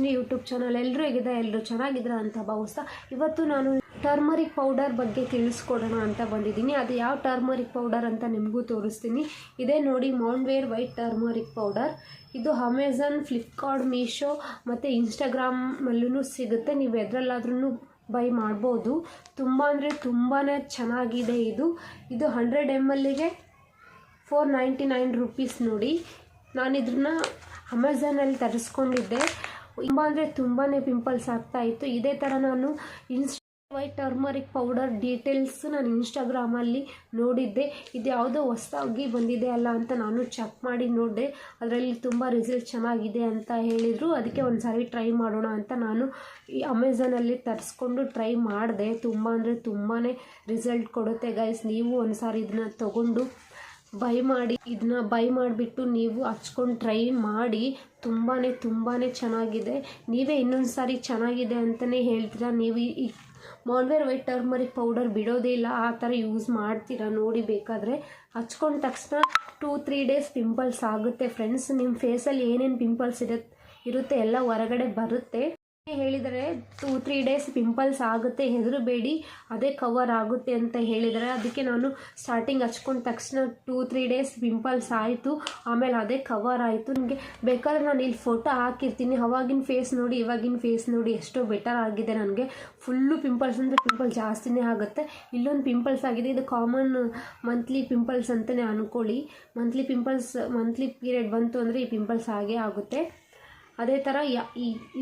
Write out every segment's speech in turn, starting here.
Rajani YouTube channel ಎಲ್ಲರೂ ಹೇಗಿದೆ ಎಲ್ಲರೂ ಚೆನ್ನಾಗಿದ್ರ ಅಂತ ಭಾವಿಸ್ತಾ ಇವತ್ತು ನಾನು ಟರ್ಮರಿಕ್ ಪೌಡರ್ ಬಗ್ಗೆ ತಿಳಿಸ್ಕೊಡೋಣ ಅಂತ ಬಂದಿದ್ದೀನಿ. ಅದು ಯಾವ ಟರ್ಮರಿಕ್ ಪೌಡರ್ ಅಂತ ನಿಮಗೂ ತೋರಿಸ್ತೀನಿ. ಇದೇ ನೋಡಿ, ಮೌಂಟ್ವೇರ್ ವೈಟ್ ಟರ್ಮರಿಕ್ ಪೌಡರ್. ಇದು ಅಮೆಝಾನ್ ಫ್ಲಿಪ್ಕಾರ್ಟ್, ಮೀಶೋ ಮತ್ತು ಇನ್ಸ್ಟಾಗ್ರಾಮಲ್ಲೂ ಸಿಗುತ್ತೆ. ನೀವು ಎದ್ರಲ್ಲಾದ್ರೂ ಬೈ ಮಾಡ್ಬೋದು. ತುಂಬ ಅಂದರೆ ತುಂಬಾ ಚೆನ್ನಾಗಿದೆ ಇದು. ಇದು ಹಂಡ್ರೆಡ್ ಎಂ ಎಲ್ಲಿಗೆ ಫೋರ್ ನೈಂಟಿ ನೈನ್ ರುಪೀಸ್ ನೋಡಿ. ನಾನು ಅಮೆಝಾನಲ್ಲಿ ತರಿಸ್ಕೊಂಡಿದ್ದೆ. ತುಂಬ ಅಂದರೆ ತುಂಬಾ ಪಿಂಪಲ್ಸ್ ಆಗ್ತಾ ಇತ್ತು. ಇದೇ ಥರ ನಾನು ಇನ್ಸ್ ವೈಟ್ ಟರ್ಮರಿಕ್ ಪೌಡರ್ ಡೀಟೇಲ್ಸ್ ನಾನು ಇನ್ಸ್ಟಾಗ್ರಾಮಲ್ಲಿ ನೋಡಿದ್ದೆ. ಇದು ಯಾವುದೋ ಹೊಸದಾಗಿ ಬಂದಿದೆ ಅಲ್ಲ ಅಂತ ನಾನು ಚೆಕ್ ಮಾಡಿ ನೋಡಿದೆ. ಅದರಲ್ಲಿ ತುಂಬ ರಿಸಲ್ಟ್ ಚೆನ್ನಾಗಿದೆ ಅಂತ ಹೇಳಿದರು. ಅದಕ್ಕೆ ಒಂದು ಸಾರಿ ಟ್ರೈ ಮಾಡೋಣ ಅಂತ ನಾನು ಈ ಅಮೆಝಾನಲ್ಲಿ ತರಿಸ್ಕೊಂಡು ಟ್ರೈ ಮಾಡಿದೆ. ತುಂಬ ಅಂದರೆ ತುಂಬಾ ರಿಸಲ್ಟ್ ಕೊಡುತ್ತೆ ಗೈಸ್ ನೀವು ಒಂದು ಸಾರಿ ಇದನ್ನ ತೊಗೊಂಡು ಬೈ ಮಾಡಿ ಇದನ್ನ ಬೈ ಮಾಡಿಬಿಟ್ಟು ನೀವು ಹಚ್ಕೊಂಡು ಟ್ರೈ ಮಾಡಿ ತುಂಬಾ ತುಂಬಾ ಚೆನ್ನಾಗಿದೆ. ನೀವೇ ಇನ್ನೊಂದು ಸಾರಿ ಚೆನ್ನಾಗಿದೆ ಅಂತಲೇ ಹೇಳ್ತೀರಾ? ನೀವು ಈ- ಮಾಲ್ವೇರ್ ವೈಟ್ ಟರ್ಮರಿಕ್ ಪೌಡರ್ ಬಿಡೋದೇ ಇಲ್ಲ, ಆ ಥರ ಯೂಸ್ ಮಾಡ್ತೀರಾ ನೋಡಿ ಬೇಕಾದರೆ. ಹಚ್ಕೊಂಡ ತಕ್ಷಣ ಟೂ ತ್ರೀ ಡೇಸ್ ಪಿಂಪಲ್ಸ್ ಆಗುತ್ತೆ. ಫ್ರೆಂಡ್ಸ್ ನಿಮ್ಮ ಫೇಸಲ್ಲಿ ಏನೇನು ಪಿಂಪಲ್ಸ್ ಇರುತ್ತೆ ಇರುತ್ತೆ ಎಲ್ಲ ಹೊರಗಡೆ ಬರುತ್ತೆ. ಹೇಳಿದರೆ ಟೂ ತ್ರೀ ಡೇಸ್ ಪಿಂಪಲ್ಸ್ ಆಗುತ್ತೆ ಹೆದರಬೇಡಿ ಅದೇ ಕವರ್ ಆಗುತ್ತೆ ಅಂತ ಹೇಳಿದರೆ. ಅದಕ್ಕೆ ನಾನು ಸ್ಟಾರ್ಟಿಂಗ್ ಹಚ್ಕೊಂಡ ತಕ್ಷಣ ಟೂ ತ್ರೀ ಡೇಸ್ ಪಿಂಪಲ್ಸ್ ಆಯಿತು, ಆಮೇಲೆ ಅದೇ ಕವರ್ ಆಯಿತು. ನಿಮಗೆ ಬೇಕಾದ್ರೆ ನಾನು ಇಲ್ಲಿ ಫೋಟೋ ಹಾಕಿರ್ತೀನಿ. ಅವಾಗಿನ ಫೇಸ್ ನೋಡಿ, ಇವಾಗಿನ ಫೇಸ್ ನೋಡಿ ಎಷ್ಟೋ ಬೆಟರ್ ಆಗಿದೆ ನನಗೆ. ಫುಲ್ಲು ಪಿಂಪಲ್ಸ್ ಅಂದರೆ ಪಿಂಪಲ್ ಜಾಸ್ತಿನೇ ಆಗುತ್ತೆ. ಇಲ್ಲೊಂದು ಪಿಂಪಲ್ಸ್ ಆಗಿದೆ. ಇದು ಕಾಮನ್ ಮಂತ್ಲಿ ಪಿಂಪಲ್ಸ್ ಅಂತಲೇ ಅಂದ್ಕೊಳ್ಳಿ ಮಂತ್ಲಿ ಪಿಂಪಲ್ಸ್ ಮಂತ್ಲಿ ಪೀರಿಯಡ್ ಬಂತು ಅಂದರೆ ಈ ಪಿಂಪಲ್ಸ್ ಆಗೇ ಆಗುತ್ತೆ. ಅದೇ ಥರ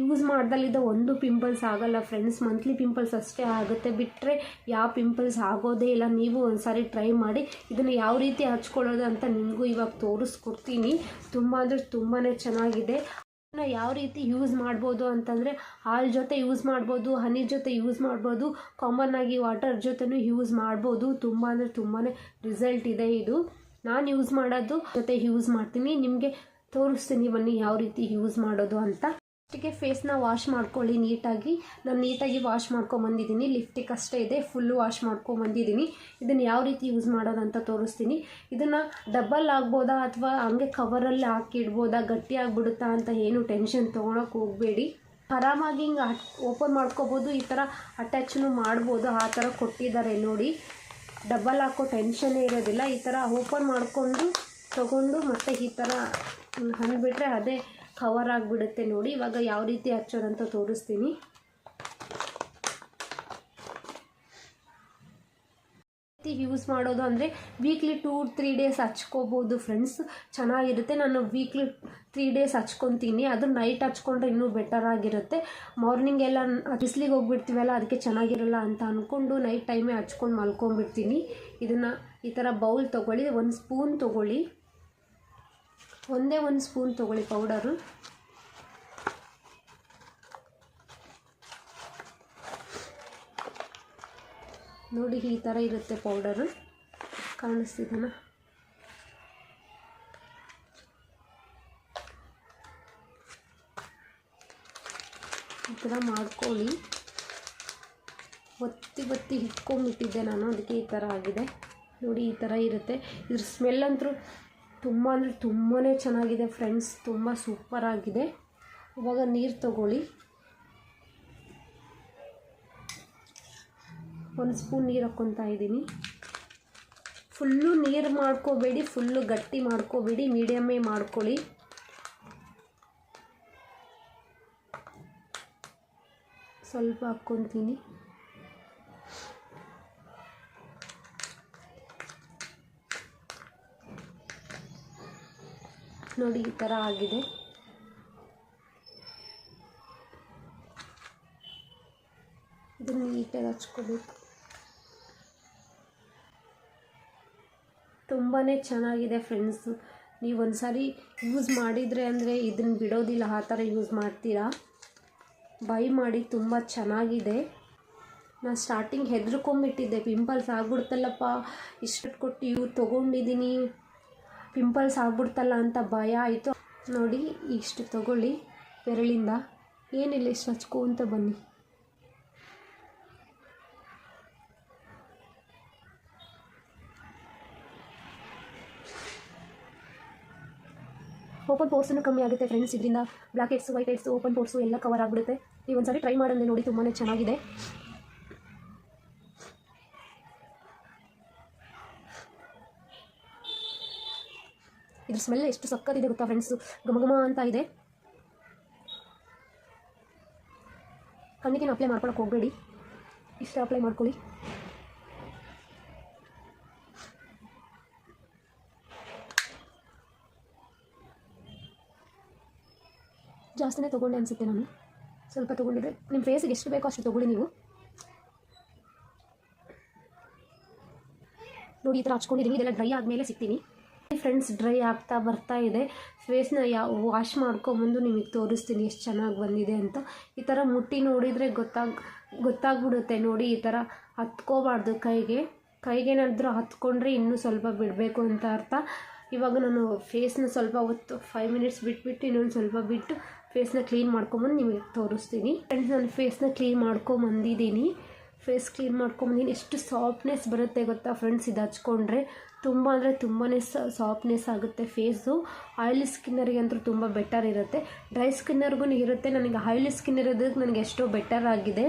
ಯೂಸ್ ಮಾಡ್ದಲ್ಲಿದ್ದ ಒಂದು ಪಿಂಪಲ್ಸ್ ಆಗಲ್ಲ ಫ್ರೆಂಡ್ಸ್ ಮಂತ್ಲಿ ಪಿಂಪಲ್ಸ್ ಅಷ್ಟೇ ಆಗುತ್ತೆ. ಬಿಟ್ಟರೆ ಯಾವ ಪಿಂಪಲ್ಸ್ ಆಗೋದೇ ಇಲ್ಲ. ನೀವು ಒಂದ್ಸಾರಿ ಟ್ರೈ ಮಾಡಿ, ಇದನ್ನು ಯಾವ ರೀತಿ ಹಚ್ಕೊಳ್ಳೋದು ಅಂತ ನಿಮಗೂ ಇವಾಗ ತೋರಿಸ್ಕೊಡ್ತೀನಿ. ತುಂಬ ಅಂದರೆ ತುಂಬಾ ಚೆನ್ನಾಗಿದೆ. ಯಾವ ರೀತಿ ಯೂಸ್ ಮಾಡ್ಬೋದು ಅಂತಂದರೆ, ಹಾಲು ಜೊತೆ ಯೂಸ್ ಮಾಡ್ಬೋದು ಹನಿ ಜೊತೆ ಯೂಸ್ ಮಾಡ್ಬೋದು ಕಾಮನ್ ಆಗಿ ವಾಟರ್ ಜೊತೆನೂ ಯೂಸ್ ಮಾಡ್ಬೋದು. ತುಂಬ ಅಂದರೆ ತುಂಬಾ ರಿಸಲ್ಟ್ ಇದೆ ಇದು. ನಾನು ಯೂಸ್ ಮಾಡೋದು ಜೊತೆ ಯೂಸ್ ಮಾಡ್ತೀನಿ. ನಿಮಗೆ ತೋರಿಸ್ತೀನಿ ಬನ್ನಿ ಯಾವ ರೀತಿ ಯೂಸ್ ಮಾಡೋದು ಅಂತ. ಫಸ್ಟಿಗೆ ಫೇಸ್ನ ವಾಶ್ ಮಾಡ್ಕೊಳ್ಳಿ ನೀಟಾಗಿ. ನಾನು ನೀಟಾಗಿ ವಾಶ್ ಮಾಡ್ಕೊಂಬಂದಿದ್ದೀನಿ ಲಿಫ್ಟಿಕ್ ಅಷ್ಟೇ ಇದೆ. ಫುಲ್ಲು ವಾಶ್ ಮಾಡ್ಕೊಂಬಂದಿದ್ದೀನಿ ಇದನ್ನು ಯಾವ ರೀತಿ ಯೂಸ್ ಮಾಡೋದು ಅಂತ ತೋರಿಸ್ತೀನಿ. ಇದನ್ನು ಡಬ್ಬಲ್ ಆಗ್ಬೋದಾ ಅಥವಾ ಹಂಗೆ ಕವರಲ್ಲಿ ಹಾಕಿಡ್ಬೋದಾ, ಗಟ್ಟಿ ಆಗಿಬಿಡುತ್ತಾ ಅಂತ ಏನು ಟೆನ್ಷನ್ ತೊಗೊಳಕ್ಕೆ ಹೋಗಬೇಡಿ. ಆರಾಮಾಗಿ ಹಿಂಗೆ ಓಪನ್ ಮಾಡ್ಕೋಬೋದು. ಈ ಥರ ಅಟ್ಯಾಚ್ನು ಮಾಡ್ಬೋದು. ಆ ಥರ ಕೊಟ್ಟಿದ್ದಾರೆ ನೋಡಿ. ಡಬ್ಬಲ್ ಹಾಕೋ ಟೆನ್ಷನ್ನೇ ಇರೋದಿಲ್ಲ. ಈ ಥರ ಓಪನ್ ಮಾಡಿಕೊಂಡು ತಗೊಂಡು ಮತ್ತೆ ಈ ಥರ ಹಂದ್ಬಿಟ್ರೆ ಅದೇ ಕವರ್ ಆಗಿಬಿಡುತ್ತೆ ನೋಡಿ. ಇವಾಗ ಯಾವ ರೀತಿ ಹಚ್ಚೋದಂತ ತೋರಿಸ್ತೀನಿ. ಯೂಸ್ ಮಾಡೋದು ಅಂದರೆ ವೀಕ್ಲಿ ಟೂ ತ್ರೀ ಡೇಸ್ ಹಚ್ಕೋಬೋದು ಫ್ರೆಂಡ್ಸ್ ಚೆನ್ನಾಗಿರುತ್ತೆ. ನಾನು ವೀಕ್ಲಿ ತ್ರೀ ಡೇಸ್ ಹಚ್ಕೊತೀನಿ. ಅದು ನೈಟ್ ಹಚ್ಕೊಂಡ್ರೆ ಇನ್ನೂ ಬೆಟರ್ ಆಗಿರುತ್ತೆ. ಮಾರ್ನಿಂಗ್ ಎಲ್ಲ ಬಿಸಿಲಿಗೆ ಹೋಗ್ಬಿಡ್ತೀವಲ್ಲ, ಅದಕ್ಕೆ ಚೆನ್ನಾಗಿರಲ್ಲ ಅಂತ ಅಂದ್ಕೊಂಡು ನೈಟ್ ಟೈಮೇ ಹಚ್ಕೊಂಡು ಮಲ್ಕೊಂಡ್ಬಿಡ್ತೀನಿ. ಇದನ್ನು ಈ ಥರ ಬೌಲ್ ತೊಗೊಳ್ಳಿ, ಒಂದು ಸ್ಪೂನ್ ತೊಗೊಳ್ಳಿ. ಒಂದೇ ಒಂದು ಸ್ಪೂನ್ ತೊಗೊಳ್ಳಿ ಪೌಡರು. ನೋಡಿ ಈ ಥರ ಇರುತ್ತೆ ಪೌಡರು. ಕಾಣಿಸ್ತಿದ್ದೀನ ಈ ಥರ ಮಾಡ್ಕೊಳ್ಳಿ. ಒತ್ತಿ ಒತ್ತಿ ಇಟ್ಕೊಂಬಿಟ್ಟಿದ್ದೆ ನಾನು, ಅದಕ್ಕೆ ಈ ಥರ ಆಗಿದೆ. ನೋಡಿ ಈ ಥರ ಇರುತ್ತೆ. ಇದ್ರ ಸ್ಮೆಲ್ ಅಂತೂ ತುಂಬ ಅಂದರೆ ತುಂಬಾ ಚೆನ್ನಾಗಿದೆ ಫ್ರೆಂಡ್ಸ್ ತುಂಬ ಸೂಪರ್ ಆಗಿದೆ. ಇವಾಗ ನೀರು ತಗೊಳ್ಳಿ. ಒಂದು ಸ್ಪೂನ್ ನೀರು ಹಾಕ್ಕೊತಾ ಇದ್ದೀನಿ. ಫುಲ್ಲು ನೀರು ಮಾಡ್ಕೋಬೇಡಿ ಫುಲ್ಲು ಗಟ್ಟಿ ಮಾಡ್ಕೋಬೇಡಿ ಮೀಡಿಯಮ್ಮೇ ಮಾಡ್ಕೊಳ್ಳಿ. ಸ್ವಲ್ಪ ಹಾಕ್ಕೊತೀನಿ. ನೋಡಿ ಈ ಥರ ಆಗಿದೆ. ಇದನ್ನು ನೀಟಾಗಿ ಹಚ್ಕೋಬೇಕು. ತುಂಬಾ ಚೆನ್ನಾಗಿದೆ ಫ್ರೆಂಡ್ಸು ನೀವು ಒಂದು ಸಾರಿ ಯೂಸ್ ಮಾಡಿದರೆ ಅಂದರೆ ಇದನ್ನು ಬಿಡೋದಿಲ್ಲ, ಆ ಥರ ಯೂಸ್ ಮಾಡ್ತೀರಾ? ಬೈ ಮಾಡಿ, ತುಂಬ ಚೆನ್ನಾಗಿದೆ. ನಾನು ಸ್ಟಾರ್ಟಿಂಗ್ ಹೆದರ್ಕೊಂಬಿಟ್ಟಿದ್ದೆ ಪಿಂಪಲ್ಸ್ ಆಗ್ಬಿಡ್ತಲ್ಲಪ್ಪ. ಇಷ್ಟು ಕೊಟ್ಟು ಇವು ತೊಗೊಂಡಿದ್ದೀನಿ ಪಿಂಪಲ್ಸ್ ಆಗ್ಬಿಡ್ತಲ್ಲ ಅಂತ ಭಯ ಆಯಿತು. ನೋಡಿ, ಇಷ್ಟು ತಗೊಳ್ಳಿ ಬೆರಳಿಂದ. ಏನಿಲ್ಲ, ಇಷ್ಟು ಹಚ್ಕೊಂತ ಬನ್ನಿ. ಓಪನ್ ಪೋರ್ಸನ್ನು ಕಮ್ಮಿ ಆಗುತ್ತೆ ಫ್ರೆಂಡ್ಸ್. ಇದರಿಂದ black heads, white heads, open pores ಎಲ್ಲ ಕವರ್ ಆಗಿಬಿಡುತ್ತೆ. ನೀವು ಸಾರಿ ಟ್ರೈ ಮಾಡೋದು ನೋಡಿ ತುಂಬಾ ಚೆನ್ನಾಗಿದೆ. ಇದ್ರ ಸ್ಮೆಲ್ ಎಷ್ಟು ಸಕ್ಕತ್ತಿದೆ ಗೊತ್ತಾ ಫ್ರೆಂಡ್ಸು ಘಮ ಅಂತ ಇದೆ. ಕಣ್ಣಿಗೆ ಅಪ್ಲೈ ಮಾಡ್ಕೊಳಕ್ಕೆ ಹೋಗಬೇಡಿ. ಇಷ್ಟ ಅಪ್ಲೈ ಮಾಡ್ಕೊಳ್ಳಿ. ಜಾಸ್ತಿನೇ ತೊಗೊಂಡೆ ಅನಿಸುತ್ತೆ ನಾನು. ಸ್ವಲ್ಪ ತೊಗೊಂಡಿದ್ರೆ ನಿಮ್ಮ ಫೇಸಿಗೆ ಎಷ್ಟು ಬೇಕೋ ಅಷ್ಟು ತೊಗೊಳ್ಳಿ ನೀವು. ನೋಡಿ, ಈ ಥರ ಹಚ್ಕೊಂಡಿದ್ದೀನಿ ಇದೆಲ್ಲ ಡ್ರೈ ಆದಮೇಲೆ ಸಿಗ್ತೀನಿ. ಫ್ರೆಂಡ್ಸ್ ಡ್ರೈ ಆಗ್ತಾ ಬರ್ತಾ ಇದೆ. ಫೇಸ್ನ ಯಾವ ವಾಶ್ ಮಾಡ್ಕೊಂಬಂದು ನಿಮಗೆ ತೋರಿಸ್ತೀನಿ ಎಷ್ಟು ಚೆನ್ನಾಗಿ ಬಂದಿದೆ ಅಂತ. ಈ ಥರ ಮುಟ್ಟಿ ನೋಡಿದರೆ ಗೊತ್ತಾಗ, ಗೊತ್ತಾಗ್ಬಿಡುತ್ತೆ ನೋಡಿ ಈ ಥರ ಹತ್ಕೋಬಾರ್ದು ಕೈಗೆ. ಕೈಗೇನಾದರೂ ಹತ್ಕೊಂಡ್ರೆ ಇನ್ನೂ ಸ್ವಲ್ಪ ಬಿಡಬೇಕು ಅಂತ ಅರ್ಥ. ಇವಾಗ ನಾನು ಫೇಸ್ನ ಸ್ವಲ್ಪ ಹೊತ್ತು ಫೈವ್ ಮಿನಿಟ್ಸ್ ಬಿಟ್ಬಿಟ್ಟು ಇನ್ನೊಂದು ಸ್ವಲ್ಪ ಬಿಟ್ಟು ಫೇಸ್ನ ಕ್ಲೀನ್ ಮಾಡ್ಕೊಂಬಂದು ನಿಮಗೆ ತೋರಿಸ್ತೀನಿ. ಫ್ರೆಂಡ್ಸ್ ನಾನು ಫೇಸ್ನ ಕ್ಲೀನ್ ಮಾಡ್ಕೊಂಬಂದಿದ್ದೀನಿ. ಫೇಸ್ ಕ್ಲೀನ್ ಮಾಡ್ಕೊಂಬಂದಿನಿ ಎಷ್ಟು ಸಾಫ್ಟ್ನೆಸ್ ಬರುತ್ತೆ ಗೊತ್ತಾ ಫ್ರೆಂಡ್ಸ್ ಇದು ಹಚ್ಕೊಂಡ್ರೆ. ತುಂಬ ಅಂದರೆ ತುಂಬಾ ಸಾಫ್ಟ್ನೆಸ್ ಆಗುತ್ತೆ ಫೇಸು ಆಯಿಲಿ ಸ್ಕಿನ್ನರಿಗೆ ಅಂತೂ ತುಂಬ ಬೆಟರ್ ಇರುತ್ತೆ. ಡ್ರೈ ಸ್ಕಿನ್ನರ್ಗೂ ಇರುತ್ತೆ. ನನಗೆ ಆಯಿಲಿ ಸ್ಕಿನ್ ಇರೋದಕ್ಕೆ ನನಗೆ ಎಷ್ಟೋ ಬೆಟರ್ ಆಗಿದೆ.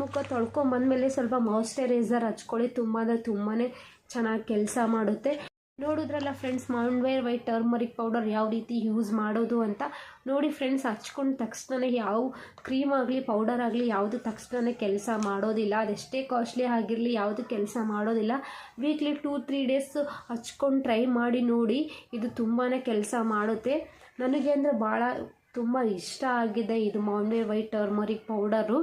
ಮುಖ ತೊಳ್ಕೊಂಬಂದಮೇಲೆ ಸ್ವಲ್ಪ ಮಾಯ್ಶ್ಚರೈಸರ್ ಹಚ್ಕೊಳ್ಳಿ. ತುಂಬ ಅಂದರೆ ತುಂಬಾ ಚೆನ್ನಾಗಿ ಕೆಲಸ ಮಾಡುತ್ತೆ. ನೋಡಿದ್ರಲ್ಲ ಫ್ರೆಂಡ್ಸ್ ಮಾಂಡ್ವೇರ್ ವೈಟ್ ಟರ್ಮರಿಕ್ ಪೌಡರ್ ಯಾವ ರೀತಿ ಯೂಸ್ ಮಾಡೋದು ಅಂತ ನೋಡಿ ಫ್ರೆಂಡ್ಸ್ ಹಚ್ಕೊಂಡ ತಕ್ಷಣ ಯಾವ ಕ್ರೀಮ್ ಆಗಲಿ ಪೌಡರ್ ಆಗಲಿ ಯಾವುದು ತಕ್ಷಣ ಕೆಲಸ ಮಾಡೋದಿಲ್ಲ. ಅದೆಷ್ಟೇ ಕಾಸ್ಟ್ಲಿ ಆಗಿರಲಿ ಯಾವುದು ಕೆಲಸ ಮಾಡೋದಿಲ್ಲ. ವೀಕ್ಲಿ ಟೂ ತ್ರೀ ಡೇಸ್ ಹಚ್ಕೊಂಡು ಟ್ರೈ ಮಾಡಿ ನೋಡಿ ಇದು ತುಂಬಾ ಕೆಲಸ ಮಾಡುತ್ತೆ. ನನಗೆ ಅಂದರೆ ಭಾಳ ತುಂಬ ಇಷ್ಟ ಆಗಿದೆ ಇದು ಮಾಂಡ್ವೇರ್ ವೈಟ್ ಟರ್ಮರಿಕ್ ಪೌಡರು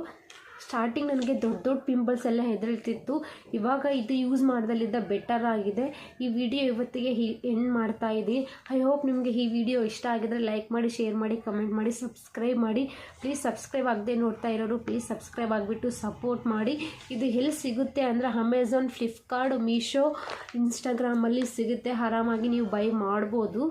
ಸ್ಟಾರ್ಟಿಂಗ್ ನನಗೆ ದೊಡ್ಡ ದೊಡ್ಡ ಪಿಂಪಲ್ಸ್ ಎಲ್ಲ ಹೆದರ್ತಿತ್ತು ಇವಾಗ ಇದು ಯೂಸ್ ಮಾಡ್ದಲ್ಲಿದ್ದ ಬೆಟರ್ ಆಗಿದೆ. ಈ ವಿಡಿಯೋ ಇವತ್ತಿಗೆ ಹಿ ಎಂಡ್ ಮಾಡ್ತಾ ಇದ್ದೀನಿ. ಐ ಹೋಪ್ ನಿಮಗೆ ಈ ವಿಡಿಯೋ ಇಷ್ಟ ಆಗಿದ್ರೆ ಲೈಕ್ ಮಾಡಿ ಶೇರ್ ಮಾಡಿ ಕಮೆಂಟ್ ಮಾಡಿ ಸಬ್ಸ್ಕ್ರೈಬ್ ಮಾಡಿ. ಪ್ಲೀಸ್ ಸಬ್ಸ್ಕ್ರೈಬ್ ಆಗದೆ ನೋಡ್ತಾ ಇರೋರು ಪ್ಲೀಸ್ ಸಬ್ಸ್ಕ್ರೈಬ್ ಆಗಿಬಿಟ್ಟು ಸಪೋರ್ಟ್ ಮಾಡಿ. ಇದು ಎಲ್ಲಿ ಸಿಗುತ್ತೆ ಅಂದರೆ ಅಮೆಝಾನ್ ಫ್ಲಿಪ್ಕಾರ್ಟ್ ಮೀಶೋ ಇನ್ಸ್ಟಾಗ್ರಾಮಲ್ಲಿ ಸಿಗುತ್ತೆ. ಆರಾಮಾಗಿ ನೀವು ಬೈ ಮಾಡ್ಬೋದು.